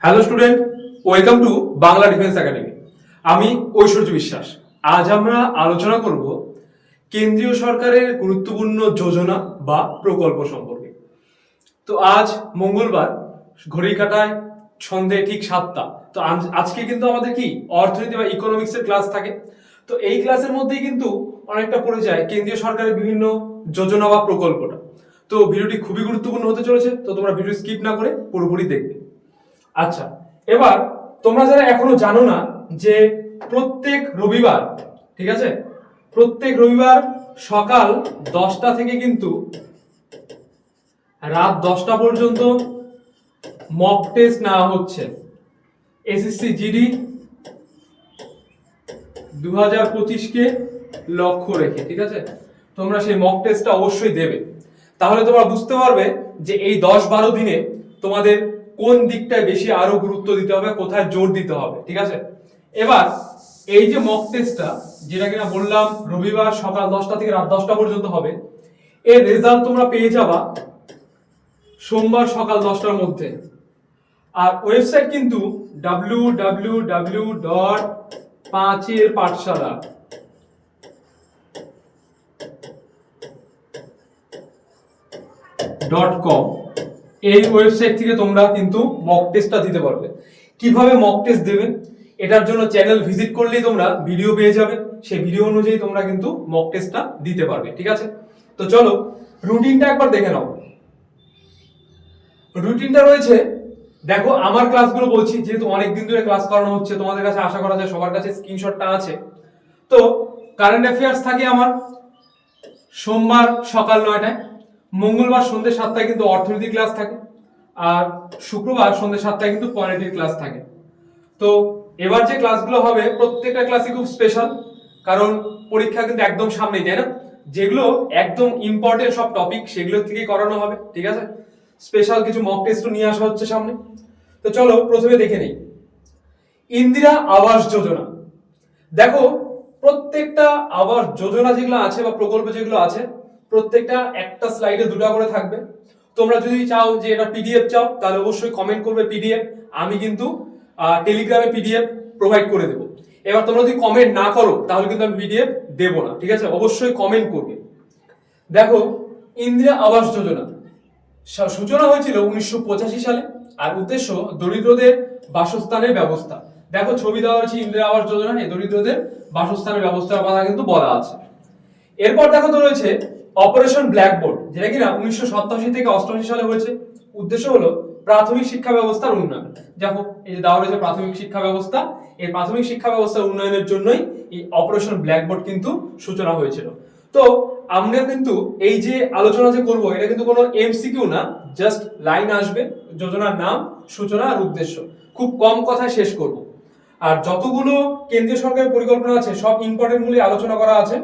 Hello student welcome to Bangla defence academy আমি ঐশ্বর্য বিশ্বাস। আজ আমরা আলোচনা করব কেন্দ্রীয় সরকারের গুরুত্বপূর্ণ যোজনা বা প্রকল্প সম্পর্কে। তো আজ মঙ্গলবার ঘড়ি কাটায়, সন্ধে ঠিক সাতটা। তো আজ- আজকে কিন্তু আমাদের কি, অর্থনীতি বা ইকোনমিক্সের ক্লাস থাকে। তো এই ক্লাসের মধ্যেই কিন্তু অনেকটা পড়ে যায় কেন্দ্রীয় সরকারের বিভিন্ন যোজনা বা প্রকল্পটা। তো ভিডিওটি খুবই গুরুত্বপূর্ণ হতে চলেছে, তো তোমরা ভিডিও স্কিপ না করে পুরোপুরি দেখবে। আচ্ছা এবার তোমরা যারা এখনও জানো না যে প্রত্যেক রবিবার, ঠিক আছে? প্রত্যেক রবিবার সকাল দশটা থেকে কিন্তু রাত দশটা পর্যন্ত মক টেস্ট নেওয়া হচ্ছে। এসএসসি জিডি দু হাজার পঁচিশকে লক্ষ্য রেখে, ঠিক আছে? তোমরা সেই মক টেস্টটা অবশ্যই দেবে। তাহলে তোমরা বুঝতে পারবে যে এই দশ বারো দিনে তোমাদের কোন দিকটায় বেশি আরও গুরুত্ব দিতে হবে, কোথায় জোর দিতে হবে, ঠিক আছে? এবার, এই যে মক টেস্টটা যেটা কিনা বললাম রবিবার সকাল দশটা থেকে রাত দশটা পর্যন্ত হবে, এর রেজাল্ট তোমরা পেয়ে যাবা সোমবার সকাল দশটার মধ্যে। আর ওয়েবসাইট কিন্তু ডাব্লিউ ডাব্লিউ ডাব্লিউ ডট পাঁচের পাঠশালা। ডট কম এই ওয়েবসাইট থেকে তোমরা কিন্তু মক টেস্টটা দিতে পারবে। কীভাবে মক টেস্ট দেবে? এটার জন্য চ্যানেল ভিজিট করলেই তোমরা ভিডিও পেয়ে যাবে। সেই ভিডিও অনুযায়ী তোমরা কিন্তু মক টেস্টটা দিতে পারবে, ঠিক আছে? তো চলো রুটিনটা একবার দেখে নাও। রুটিনটা রয়েছে, দেখো আমার ক্লাসগুলো বলছি, যেহেতু অনেক দিন ধরে ক্লাস করানো হচ্ছে, তোমাদের কাছে আশা করা যায় সবার কাছে স্ক্রিনশটটা আছে। তো কারেন্ট অ্যাফেয়ার্স থাকে আমার সোমবার সকাল নয়টায়। মঙ্গলবার সন্ধ্যে সাতটায় কিন্তু অর্থনীতি ক্লাস থাকে, আর শুক্রবার সন্ধ্যে সাতটায় কিন্তু পলিটির ক্লাস থাকে। তো এবার যে ক্লাসগুলো হবে, প্রত্যেকটা ক্লাসই খুব স্পেশাল কারণ পরীক্ষা কিন্তু একদম সামনেই, তাই না? যেগুলো একদম ইম্পর্টেন্ট সব টপিক সেগুলো থেকেই করানো হবে, ঠিক আছে? স্পেশাল কিছু মক টেস্টও নিয়ে আসা হচ্ছে সামনে। তো চলো, প্রথমে দেখে নেই। ইন্দিরা আবাস যোজনা। দেখো, প্রত্যেকটা আবাস যোজনা যেগুলো আছে বা প্রকল্প যেগুলো আছে প্রত্যেকটা একটা স্লাইডে দুটা করে থাকবে। তোমরা যদি চাও যে এটা পিডিএফ চাও, তাহলে অবশ্যই কমেন্ট করবে পিডিএফ আমি কিন্তু টেলিগ্রামে পিডিএফ প্রোভাইড করে দেবো। এবার তোমরা যদি কমেন্ট না করো, তাহলে কিন্তু আমি পিডিএফ দেবো না, ঠিক আছে? অবশ্যই কমেন্ট করবে। দেখো, ইন্দিরা আবাস যোজনা। সূচনা হয়েছিল উনিশশো পঁচাশি সালে, আর উদ্দেশ্য দরিদ্রদের বাসস্থানের ব্যবস্থা। দেখো, ছবি দেওয়া হয়েছে ইন্দিরা আবাস যোজনা দরিদ্রদের বাসস্থানের ব্যবস্থার কথা কিন্তু বলা আছে। এরপর দেখো তো রয়েছে অপারেশন ব্ল্যাকবোর্ড, যেটা কিনা উনিশশো সাতাশি থেকে অষ্টআশি সালে হয়েছে। উদ্দেশ্য হলো প্রাথমিক শিক্ষা ব্যবস্থার উন্নয়ন। দেখো, এই যে দেওয়া রয়েছে প্রাথমিক শিক্ষা ব্যবস্থা, এই প্রাথমিক শিক্ষা ব্যবস্থার উন্নয়নের জন্যই এই অপারেশন ব্ল্যাকবোর্ড কিন্তু সূচনা হয়েছিল। তো আমরা কিন্তু এই যে আলোচনা যে করব, এটা কিন্তু কোনো এমসিকিউ না, জাস্ট লাইন আসবে, যোজনার নাম, সূচনা আর উদ্দেশ্য। খুব কম কথায় শেষ করব। আর যতগুলো কেন্দ্রীয় সরকারের পরিকল্পনা আছে, সব ইম্পর্টেন্ট গুলি আলোচনা করা আছে।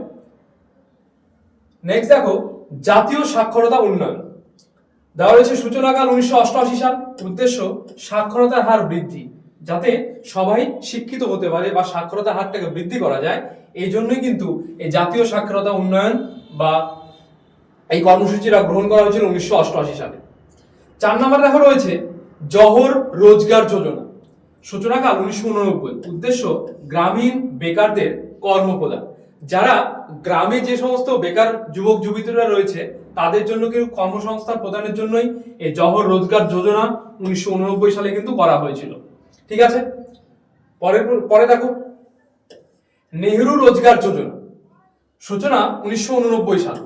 নেক্সট দেখো, জাতীয় সাক্ষরতা উন্নয়ন। দেওয়া রয়েছে সূচনাকাল উনিশশো অষ্টআশি সাল। উদ্দেশ্য, সাক্ষরতার হার বৃদ্ধি, যাতে সবাই শিক্ষিত হতে পারে বা সাক্ষরতার হারটাকে বৃদ্ধি করা যায়। এই জন্যই কিন্তু এই জাতীয় সাক্ষরতা উন্নয়ন বা এই কর্মসূচিটা গ্রহণ করা হয়েছিল উনিশশো অষ্টআশি সালে। চার নম্বর দেখো রয়েছে, জহর রোজগার যোজনা। সূচনাকাল উনিশশো উননব্বই। উদ্দেশ্য, গ্রামীণ বেকারদের কর্ম প্রদান যারা গ্রামে যে সমস্ত বেকার যুবক যুবতীরা রয়েছে, তাদের জন্য কিন্তু কর্মসংস্থান প্রদানের জন্যই এই জহর রোজগার যোজনা উনিশশো উননব্বই সালে কিন্তু করা হয়েছিল। ঠিক আছে? পরে পরে দেখো। নেহরু রোজগার যোজনা। সূচনা উনিশশো উননব্বই সাল।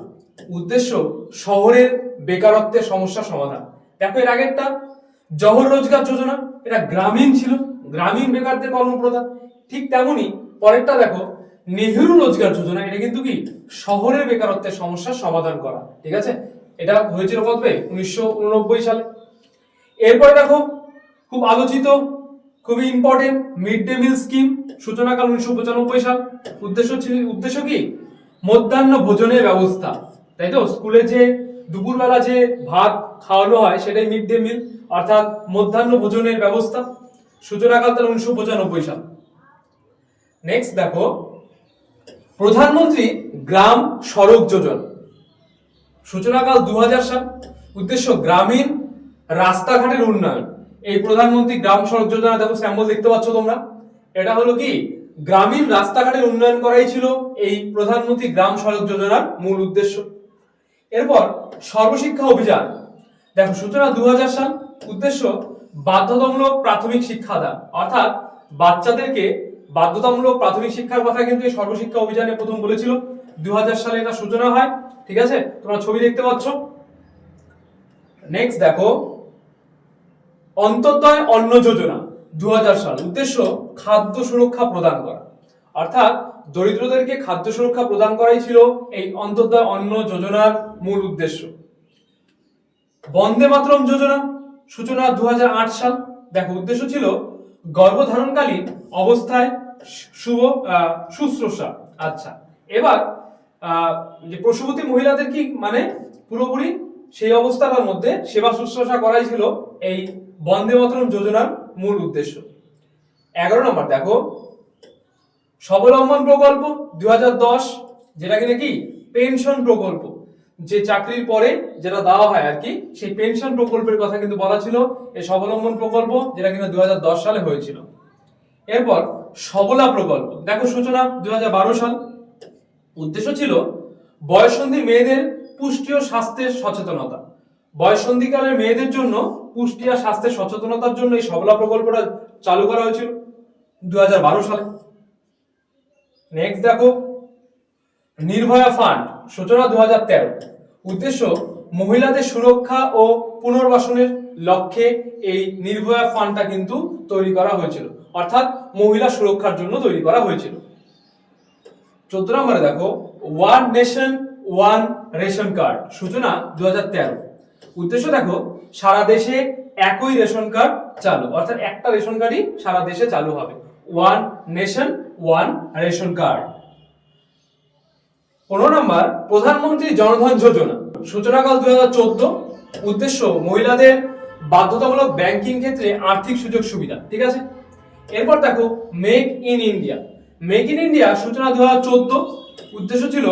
উদ্দেশ্য, শহরের বেকারত্বের সমস্যা সমাধান। দেখো এর আগেরটা। জহর রোজগার যোজনা, এটা গ্রামীণ ছিল। গ্রামীণ বেকারদের কর্মপ্রদান ঠিক তেমনি পরেরটা দেখো। নেহেরু রোজগার যোজনা, এটা কিন্তু কি? শহরের বেকারত্বের সমস্যার সমাধান করা, ঠিক আছে? এটা হয়েছিল কবে উনিশশো সালে। এরপরে দেখো, খুব আলোচিত, খুবই important mid day meal scheme সূচনাকাল উনিশশো পঁচানব্বই সাল। উদ্দেশ্য ছিল- উদ্দেশ্য কি? মধ্যাহ্ন ভোজনের ব্যবস্থা, তাই তো? স্কুলে যে দুপুরবেলা যে ভাত খাওয়ানো হয়, সেটাই মিড ডে মিল অর্থাৎ মধ্যাহ্ন ভোজনের ব্যবস্থা। সূচনাকাল তাহলে উনিশশো পঁচানব্বই সাল। নেক্সট দেখো প্রধানমন্ত্রী গ্রাম সড়ক যোজনা। সূচনাকাল দু সাল উদ্দেশ্য গ্রামীণ রাস্তাঘাটের উন্নয়ন। এই প্রধানমন্ত্রী গ্রাম সড়ক যোজনা দেখো স্যাম্বল দেখতে পাচ্ছ তোমরা। এটা হলো কি? গ্রামীণ রাস্তাঘাটের উন্নয়ন করাই ছিল এই প্রধানমন্ত্রী গ্রাম সড়ক যোজনার মূল উদ্দেশ্য। এরপর সর্বশিক্ষা অভিযান। দেখো সূচনা দু হাজার সাল উদ্দেশ্য বাধ্যতামূলক প্রাথমিক শিক্ষা শিক্ষাদান। অর্থাৎ বাচ্চাদেরকে বাধ্যতামূলক প্রাথমিক শিক্ষার কথা কিন্তু এই সর্বশিক্ষা অভিযানে প্রথম বলেছিল। দু হাজার সালে এটা সূচনা হয়, ঠিক আছে? তোমরা ছবি দেখতে পাচ্ছ। নেক্সট দেখো। অন্তর্দয় অন্ন যোজনা দু সাল। উদ্দেশ্য, খাদ্য সুরক্ষা প্রদান করা। অর্থাৎ দরিদ্রদেরকে খাদ্য সুরক্ষা প্রদান করাই ছিল এই অন্তর্দয় অন্ন যোজনার মূল উদ্দেশ্য। বন্দে মাতরম যোজনা, সূচনা দু হাজার আট সাল। দেখো, উদ্দেশ্য ছিল গর্ভধারণকালীন অবস্থায় শুভ শুশ্রূষা। আচ্ছা এবার যে প্রসূবতী মহিলাদের কি মানে পুরোপুরি সেই অবস্থাটার মধ্যে সেবা শুশ্রূষা করাই ছিল এই বন্দে মাতরম যোজনার মূল উদ্দেশ্য। এগারো নম্বর, দেখো, স্বাবলম্বন প্রকল্প দু হাজার দশ, যেটা কিনা কি? পেনশন প্রকল্প। যে চাকরির পরে যেটা দেওয়া হয় আর কি, সেই পেনশন প্রকল্পের কথা কিন্তু বলা ছিল, এই স্বাবলম্বন প্রকল্প যেটা কিনা দু হাজার দশ সালে হয়েছিল। এরপর সবলা প্রকল্প, দেখো সূচনা দু হাজার বারো সাল। উদ্দেশ্য ছিল বয়সন্ধি মেয়েদের পুষ্টি ও স্বাস্থ্যের সচেতনতা। বয়সন্ধিকালের মেয়েদের জন্য পুষ্টি আর স্বাস্থ্যের সচেতনতার জন্য এই সবলা প্রকল্পটা চালু করা হয়েছিল দু হাজার বারো সালে। নেক্সট দেখো নির্ভয়া ফান্ড সূচনা দু হাজার তেরো। উদ্দেশ্য, মহিলাদের সুরক্ষা ও পুনর্বাসনের লক্ষ্যে এই নির্ভয়া ফান্ডটা কিন্তু তৈরি করা হয়েছিল। অর্থাৎ মহিলা সুরক্ষার জন্য তৈরি করা হয়েছিল। চোদ্দ নম্বরে দেখো one nation one ration card সূচনা দু হাজার তেরো। উদ্দেশ্য দেখো, সারা দেশে একই রেশন কার্ড চালু, অর্থাৎ একটা রেশন কার্ডই সারা দেশে চালু হবে। One nation one ration card পনেরো নম্বর, প্রধানমন্ত্রী জনধন যোজনা। সূচনাকাল দু হাজার চোদ্দ, উদ্দেশ্য মহিলাদের বাধ্যতামূলক ব্যাংকিং ক্ষেত্রে আর্থিক সুযোগ সুবিধা, ঠিক আছে? এরপর দেখো make in India make in India সূচনা দু হাজার চোদ্দ, উদ্দেশ্য ছিল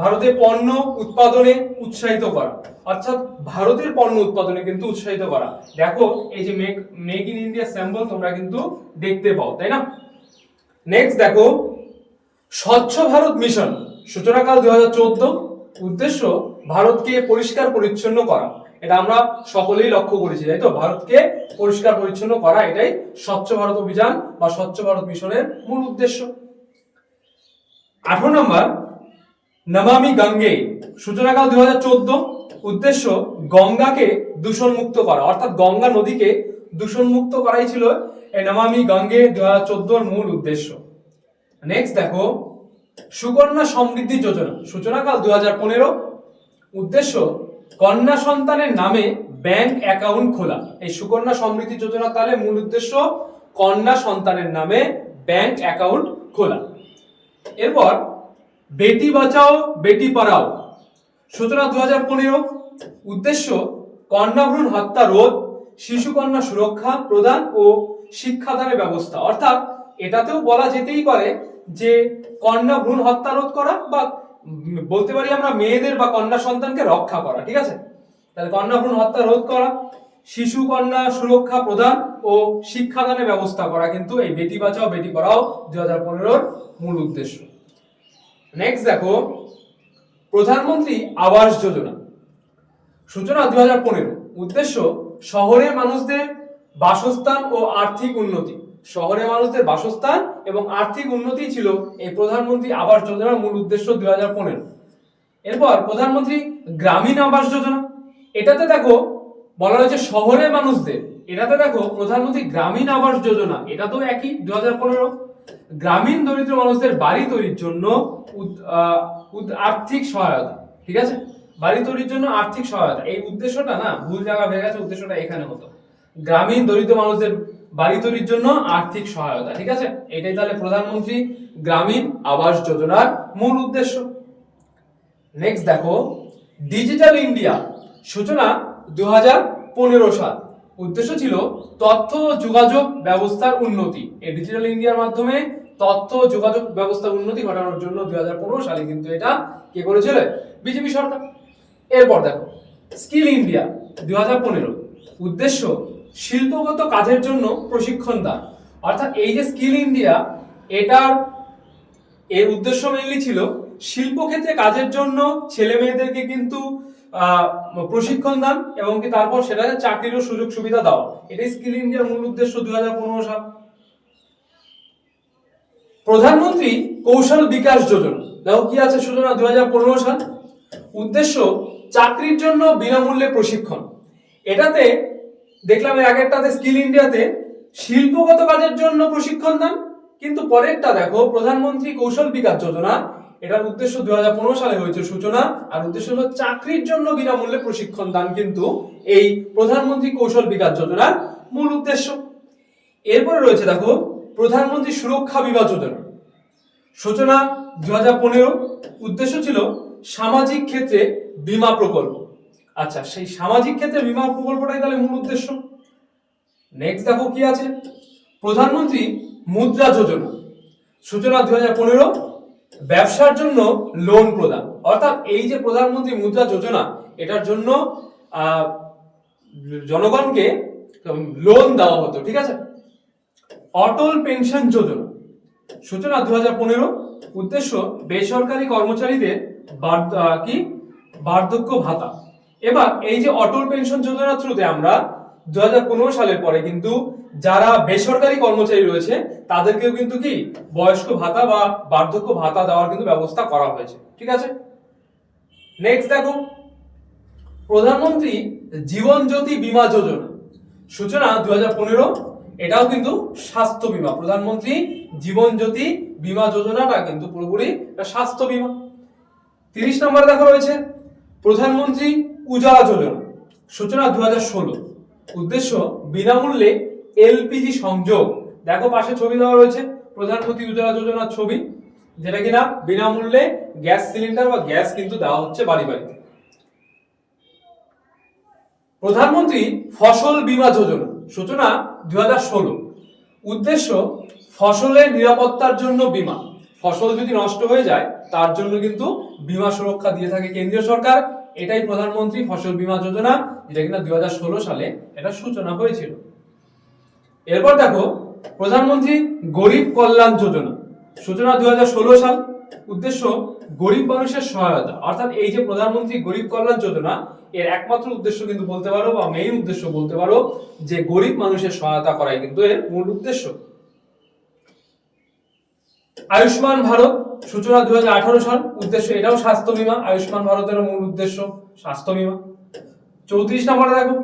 ভারতে পণ্য উৎপাদনে উৎসাহিত করা। অর্থাৎ ভারতের পণ্য উৎপাদনে কিন্তু উৎসাহিত করা। দেখো, এই যে make make in India sample তোমরা কিন্তু দেখতে পাও, তাই না? নেক্সট দেখো, স্বচ্ছ ভারত মিশন সূচনাকাল দু হাজার চোদ্দ, উদ্দেশ্য ভারতকে পরিষ্কার পরিচ্ছন্ন করা। এটা আমরা সকলেই লক্ষ্য করেছি, তাই তো? ভারতকে পরিষ্কার পরিচ্ছন্ন করা, এটাই স্বচ্ছ ভারত অভিযান বা স্বচ্ছ ভারত মিশনের মূল উদ্দেশ্য। আঠারো নম্বর, নমামি গঙ্গে। সূচনাকাল দুই উদ্দেশ্য গঙ্গাকে দূষণ মুক্ত করা। অর্থাৎ গঙ্গা নদীকে দূষণ মুক্ত করাই ছিল এই নমামি গঙ্গে দু হাজার মূল উদ্দেশ্য। নেক্সট দেখো সুকন্যা সমৃদ্ধি যোজনা। সূচনাকাল দু হাজার পনেরো। উদ্দেশ্য, কন্যা সন্তানের নামে ব্যাংক অ্যাকাউন্ট খোলা। এই সুকন্যা সমৃদ্ধি যোজনা তাহলে মূল উদ্দেশ্য, কন্যা সন্তানের নামে ব্যাংক অ্যাকাউন্ট খোলা। এরপর, বেটি বাঁচাও, বেটি পড়াও। সূচনা দু হাজার পনেরো। উদ্দেশ্য কন্যা ভ্রূণ হত্যা রোধ শিশু কন্যা সুরক্ষা প্রদান ও শিক্ষাদানের ব্যবস্থা। অর্থাৎ এটাতেও বলা যেতেই পারে যে কন্যা ভ্রূণ হত্যা রোধ করা বা বলতে পারি আমরা মেয়েদের বা কন্যা সন্তানকে রক্ষা করা, ঠিক আছে? তাহলে কন্যা ভ্রূণ হত্যা রোধ করা, শিশু কন্যা সুরক্ষা প্রদান ও শিক্ষাদানের ব্যবস্থা করা কিন্তু এই বেটি বাঁচাও, বেটি পড়াও দু হাজার পনেরোর মূল উদ্দেশ্য। নেক্সট দেখো, প্রধানমন্ত্রী আবাস যোজনা। সূচনা দুই হাজার পনেরো। উদ্দেশ্য, শহরের মানুষদের বাসস্থান ও আর্থিক উন্নতি। শহরের মানুষদের বাসস্থান এবং আর্থিক উন্নতি ছিল এই প্রধানমন্ত্রী আবাস যোজনার মূল উদ্দেশ্য দুই হাজার পনেরো। এরপর প্রধানমন্ত্রী গ্রামীণ আবাস যোজনা। এটাতে দেখো, বলা হয়েছে শহরের মানুষদের। এটাতে দেখো, প্রধানমন্ত্রী গ্রামীণ আবাস যোজনা। এটা তো একই দু হাজার পনেরো। গ্রামীণ দরিদ্র মানুষদের বাড়ি তৈরির জন্য আর্থিক সহায়তা। ঠিক আছে? বাড়ি তৈরির জন্য আর্থিক সহায়তা। এই উদ্দেশ্যটা না, ভুল জায়গা হয়ে গেছে, উদ্দেশ্যটা এখানে হতো গ্রামীণ দরিদ্র মানুষদের বাড়ি তৈরির জন্য আর্থিক সহায়তা, ঠিক আছে? এটাই তাহলে প্রধানমন্ত্রী গ্রামীণ আবাস যোজনার মূল উদ্দেশ্য। নেক্সট দেখো ডিজিটাল ইন্ডিয়া সূচনা দু পনেরো সাল। উদ্দেশ্য ছিল তথ্য যোগাযোগ ব্যবস্থার উন্নতি। এই ডিজিটাল ইন্ডিয়ার মাধ্যমে তথ্য যোগাযোগ ব্যবস্থার উন্নতি ঘটানোর জন্য দু হাজার পনেরো সালে কিন্তু এটা কে করেছিল? বিজেপি সরকার। এরপর দেখো স্কিল ইন্ডিয়া দু হাজার পনেরো। উদ্দেশ্য শিল্পগত কাজের জন্য প্রশিক্ষণ দান অর্থাৎ এই যে স্কিল ইন্ডিয়া এটার, এর উদ্দেশ্য মেনলি ছিল শিল্পক্ষেত্রে কাজের জন্য ছেলে মেয়েদেরকে কিন্তু প্রশিক্ষণ দান এবং কি তারপর সেটা চাকরিরও সুযোগ সুবিধা দেওয়া। এটাই স্কিল ইন্ডিয়ার মূল উদ্দেশ্য দুই হাজার পনেরো সাল। প্রধানমন্ত্রী কৌশল বিকাশ যোজনা। দেখো কি আছে সূচনা দুই হাজার পনেরো সাল? উদ্দেশ্য চাকরির জন্য বিনামূল্যে প্রশিক্ষণ। এটাতে দেখলাম এর আগেরটাতে স্কিল ইন্ডিয়াতে, শিল্পগত কাজের জন্য প্রশিক্ষণ দান, কিন্তু পরেরটা দেখো, প্রধানমন্ত্রী কৌশল বিকাশ যোজনা, এটার উদ্দেশ্য দুই হাজার পনেরো সালে হয়েছে সূচনা, আর উদ্দেশ্য হলো চাকরির জন্য বিনামূল্যে প্রশিক্ষণ দান, কিন্তু এই প্রধানমন্ত্রী কৌশল বিকাশ যোজনার মূল উদ্দেশ্য। এরপরে রয়েছে দেখো, প্রধানমন্ত্রী সুরক্ষা বিমা যোজনা। সূচনা দু হাজার পনেরো, উদ্দেশ্য ছিল সামাজিক ক্ষেত্রে বিমা প্রকল্প। আচ্ছা সেই সামাজিক ক্ষেত্রে বীমা প্রকল্পটাই তাহলে মূল উদ্দেশ্য? নেক্সট দেখো কি আছে। প্রধানমন্ত্রী মুদ্রা যোজনা। সূচনা দু হাজার পনেরো, ব্যবসার জন্য লোন প্রদান। অর্থাৎ এই যে প্রধানমন্ত্রী মুদ্রা যোজনা, এটার জন্য জনগণকে লোন দেওয়া হতো, ঠিক আছে? অটল পেনশন যোজনা। সূচনা দু হাজার পনেরো, উদ্দেশ্য বেসরকারি কর্মচারীদের কি? বার্ধক্য ভাতা। এবার এই যে অটল পেনশন যোজনার থ্রুতে আমরা দু হাজার পনেরো সালের পরে কিন্তু যারা বেসরকারি কর্মচারী রয়েছে, তাদেরকেও কিন্তু কি বয়স্ক ভাতা বা বার্ধক্য ভাতা দেওয়ার কিন্তু ব্যবস্থা করা হয়েছে। ঠিক আছে? নেক্সট দেখো। প্রধানমন্ত্রী জীবন জ্যোতি বীমা যোজনা। সূচনা দু হাজার পনেরো, এটাও কিন্তু স্বাস্থ্য বীমা। প্রধানমন্ত্রী জীবন জ্যোতি বীমা যোজনাটা কিন্তু পুরোপুরি স্বাস্থ্য বীমা। তিরিশ নম্বর দেখা রয়েছে। প্রধানমন্ত্রী উজালা যোজনা সূচনা দু হাজার ষোলো। উদ্দেশ্য, বিনামূল্যে এলপিজি সংযোগ। দেখো পাশে ছবি দেওয়া রয়েছে, প্রধানমন্ত্রী উজ্জ্বলা যোজনার ছবি। যেটা কিনা বিনামূল্যে গ্যাস সিলিন্ডার বা গ্যাস কিন্তু দেওয়া হচ্ছে বাড়ি বাড়িতে। প্রধানমন্ত্রী ফসল বীমা যোজনা, সূচনা দুই হাজার ষোলো। উদ্দেশ্য, ফসলের নিরাপত্তার জন্য বীমা। ফসল যদি নষ্ট হয়ে যায়, তার জন্য কিন্তু বীমা সুরক্ষা দিয়ে থাকে কেন্দ্রীয় সরকার। এটাই প্রধানমন্ত্রী ফসল বীমা যোজনা, যেটা কিনা দুই হাজার ষোলো সালে এটা সূচনা হয়েছিল। এরপর দেখো, প্রধানমন্ত্রী গরিব কল্যাণ যোজনা। সূচনা দুই হাজার ষোলো সাল। উদ্দেশ্য, গরিব মানুষের সহায়তা। অর্থাৎ এই যে প্রধানমন্ত্রী গরিব কল্যাণ যোজনা, এর একমাত্র উদ্দেশ্য কিন্তু বলতে পারো বা মেইন উদ্দেশ্য বলতে পারো যে গরিব মানুষের সহায়তা করাই কিন্তু এর মূল উদ্দেশ্য। আয়ুষ্মান ভারত সূচনা দুই হাজার আঠারো সাল, উদ্দেশ্য এটাও স্বাস্থ্য বীমা, আয়ুষ্মান ভারতের মূল উদ্দেশ্য স্বাস্থ্য বীমা। চৌত্রিশ নম্বরে দেখো,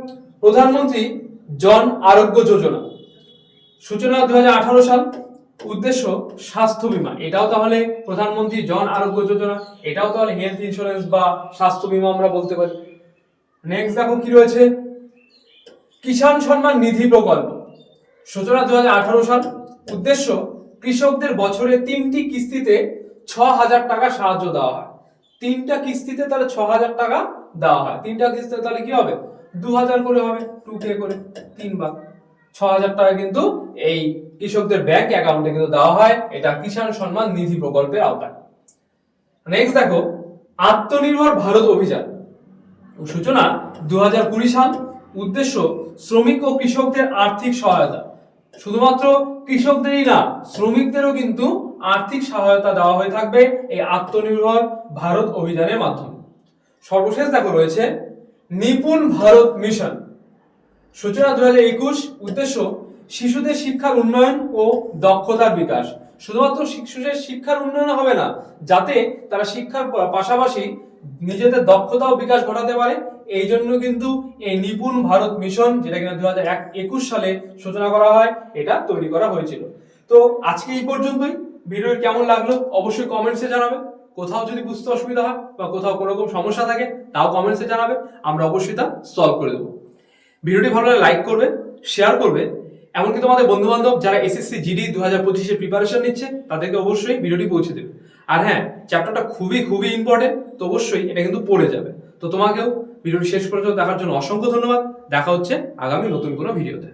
প্রধানমন্ত্রী জন আরোগ্য যোজনা। সূচনা দুই সাল, উদ্দেশ্য স্বাস্থ্য বীমা। এটাও তাহলে প্রধানমন্ত্রী জন আরোগ্য যোজনা, এটাও তাহলে হেলথ ইন্স্যুরেন্স বা স্বাস্থ্য বীমা আমরা বলতে পারি। নেক্সট দেখো কি রয়েছে? কিষাণ সম্মান নিধি প্রকল্প। সূচনা দু হাজার আঠারো সাল, উদ্দেশ্য কৃষকদের বছরে তিনটি কিস্তিতে ছ হাজার টাকা সাহায্য দেওয়া হয়। তিনটা কিস্তিতে তাহলে ছ হাজার টাকা দেওয়া হয়। তিনটা কিস্তিতে তাহলে কি হবে? দু হাজার করে হবে। টু করে। তিনবার। ছ হাজার টাকা কিন্তু এই কৃষকদের ব্যাংক অ্যাকাউন্টে কিন্তু দেওয়া হয়। এটা কিষাণ সম্মান নিধি প্রকল্পের আওতায়। নেক্সট দেখো, আত্মনির্ভর ভারত অভিযান। সূচনা দু সাল। উদ্দেশ্য, শ্রমিক ও কৃষকদের আর্থিক সহায়তা। শুধুমাত্র কৃষকদেরই না, শ্রমিকদেরও কিন্তু আর্থিক সহায়তা দেওয়া হয়ে থাকবে এই আত্মনির্ভর ভারত অভিযানের মাধ্যমে। সর্বশেষ দেখো রয়েছে, নিপুণ ভারত মিশন। সূচনা দু হাজার একুশ উদ্দেশ্য, শিশুদের শিক্ষার উন্নয়ন ও দক্ষতার বিকাশ। শুধুমাত্র শিশুদের শিক্ষার উন্নয়ন হবে না, যাতে তারা শিক্ষার পাশাপাশি নিজেদের দক্ষতাও বিকাশ ঘটাতে পারে, এই জন্য কিন্তু এই নিপুণ ভারত মিশন, যেটা কিনা দু হাজার একুশ সালে সূচনা করা হয়, এটা তৈরি করা হয়েছিল। তো আজকে এই পর্যন্তই। ভিডিও কেমন লাগল অবশ্যই কমেন্টসে জানাবে। কোথাও যদি বুঝতে অসুবিধা হয় বা কোথাও কোনো রকম সমস্যা থাকে, তাও কমেন্টসে জানাবে। আমরা অবশ্যই তা সলভ করে দেবো। ভিডিওটি ভালো লাগলে লাইক করবে শেয়ার করবে। এমনকি তোমাদের বন্ধু বান্ধব যারা এসএসসি জিডি দু হাজার পঁচিশে প্রিপারেশন নিচ্ছে, তাদেরকে অবশ্যই ভিডিওটি পৌঁছে দেবে। আর হ্যাঁ চ্যাপ্টারটা খুবই খুবই ইম্পর্টেন্ট তো অবশ্যই এটা কিন্তু পড়ে যাবে। তো তোমাকেও ভিডিওটি শেষ পর্যন্ত দেখার জন্য অসংখ্য ধন্যবাদ। দেখা হচ্ছে আগামী নতুন কোনো ভিডিওতে।